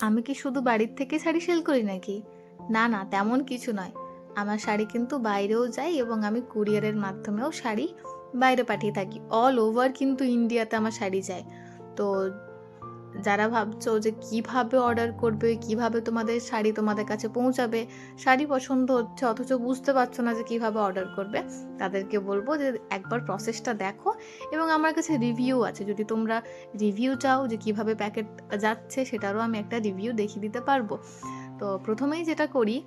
আমি কি শুধু বাড়ির থেকে শাড়ি সেল করি নাকি? না না, তেমন কিছু নয়। আমার শাড়ি কিন্তু বাইরেও যায় এবং আমি কুরিয়ারের মাধ্যমেও শাড়ি বাইরে পাঠিয়ে থাকি। অল ওভার কিন্তু ইন্ডিয়াতে আমার শাড়ি যায়। তো যারা ভাবছ যে কীভাবে অর্ডার করবে, কীভাবে তোমাদের শাড়ি তোমাদের কাছে পৌঁছাবে, শাড়ি পছন্দ হচ্ছে, অথচ বুঝতে পারছ না যে কীভাবে অর্ডার করবে, তাদেরকে বলব যে একবার প্রসেসটা দেখো এবং আমার কাছে রিভিউ আছে। যদি তোমরা রিভিউ চাও যে কীভাবে প্যাকেট যাচ্ছে, সেটারও আমি একটা রিভিউ দেখিয়ে দিতে পারব। তো প্রথমেই যেটা করি,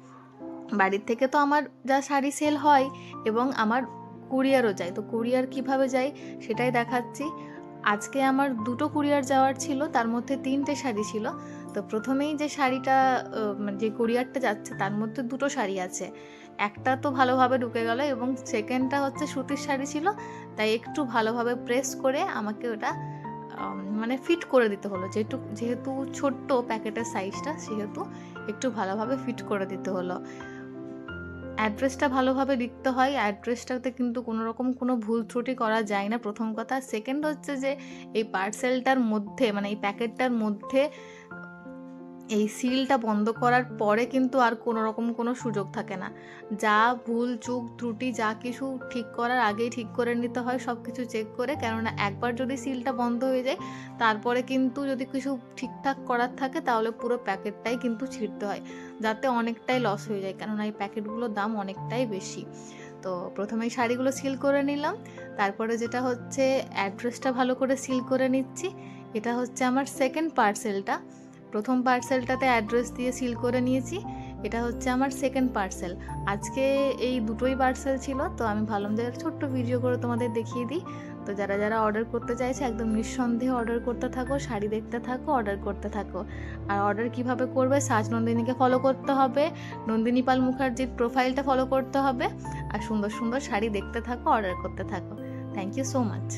বাড়ির থেকে তো আমার যা শাড়ি সেল হয় এবং আমার কুরিয়ারও যায়। তো কুরিয়ার কীভাবে যায়, সেটাই দেখাচ্ছি। আজকে আমার দুটো কুরিয়ার যাওয়ার ছিল, তার মধ্যে তিনটে শাড়ি ছিল। তো প্রথমেই যে শাড়িটা মানে যে কুরিয়ারটা যাচ্ছে, তার মধ্যে দুটো শাড়ি আছে। একটা তো ভালোভাবে ঢুকে গেল এবং সেকেন্ডটা হচ্ছে সুতির শাড়ি ছিল, তাই একটু ভালোভাবে প্রেস করে আমাকে ওটা মানে ফিট করে দিতে হলো। যেহেতু যেহেতু ছোট্ট প্যাকেটের সাইজটা সেহেতু একটু ভালোভাবে ফিট করে দিতে হলো। অ্যাড্রেসটা ভালোভাবে লিখতে হয় অ্যাড্রেসটাতে কিন্তু কোনো রকম কোনো ভুল ত্রুটি করা যায় না, প্রথম কথা। সেকেন্ড হচ্ছে যে, এই পার্সেলটার মধ্যে মানে এই প্যাকেটটার মধ্যে এই সিলটা বন্ধ করার পরে কিন্তু আর কোনো রকম কোনো সুযোগ থাকে না। যা ভুল, চুক, ত্রুটি, যা কিছু ঠিক করার আগেই ঠিক করে নিতে হয় সব কিছু চেক করে। কেননা একবার যদি সিলটা বন্ধ হয়ে যায়, তারপরে কিন্তু যদি কিছু ঠিকঠাক করার থাকে, তাহলে পুরো প্যাকেটটাই কিন্তু ছিঁড়তে হয়, যাতে অনেকটাই লস হয়ে যায়। কেননা এই প্যাকেটগুলোর দাম অনেকটাই বেশি। তো প্রথমে শাড়িগুলো সিল করে নিলাম। তারপরে যেটা হচ্ছে অ্যাড্রেসটা ভালো করে সিল করে নিচ্ছি। এটা হচ্ছে আমার সেকেন্ড পার্সেলটা প্রথম পার্সেলটাতে অ্যাড্রেস দিয়ে সিল করে নিয়েছি। এটা হচ্ছে আমার সেকেন্ড পার্সেল আজকে এই দুটোই পার্সেল ছিল, তো আমি ভাবলাম যে ছোট্ট ভিডিও করে তোমাদের দেখিয়ে দিই। তো যারা যারা অর্ডার করতে চাইছে, একদম নিঃসন্দেহে অর্ডার করতে থাকো, শাড়ি দেখতে থাকো অর্ডার করতে থাকো। আর অর্ডার কীভাবে করবে সাজ নন্দিনীকে ফলো করতে হবে, নন্দিনী পাল মুখার্জির প্রোফাইলটা ফলো করতে হবে। আর সুন্দর সুন্দর শাড়ি দেখতে থাকো অর্ডার করতে থাকো। Thank you so much